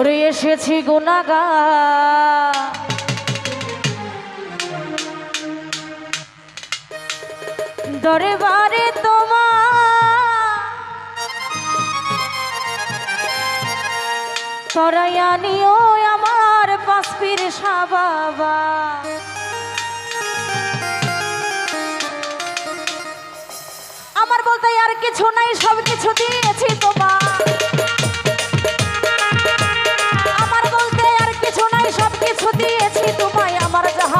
ওরে এসেছি গুনাগা দরবারে তোমার তরায়ানিও আমার পাসপির সাবাবা আমার বলতে আর কিছু নাই সব কিছু দিয়েছি তোমার। কিছু দিয়েছি তোমায় আমার যাহা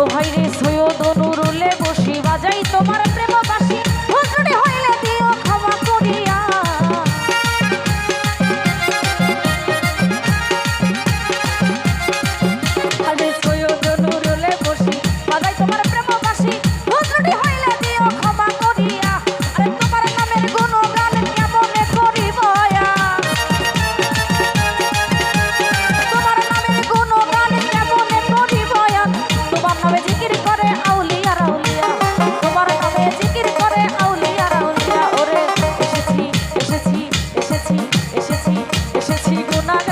おはいれそよ殿 এসেছি এসেছি গোনা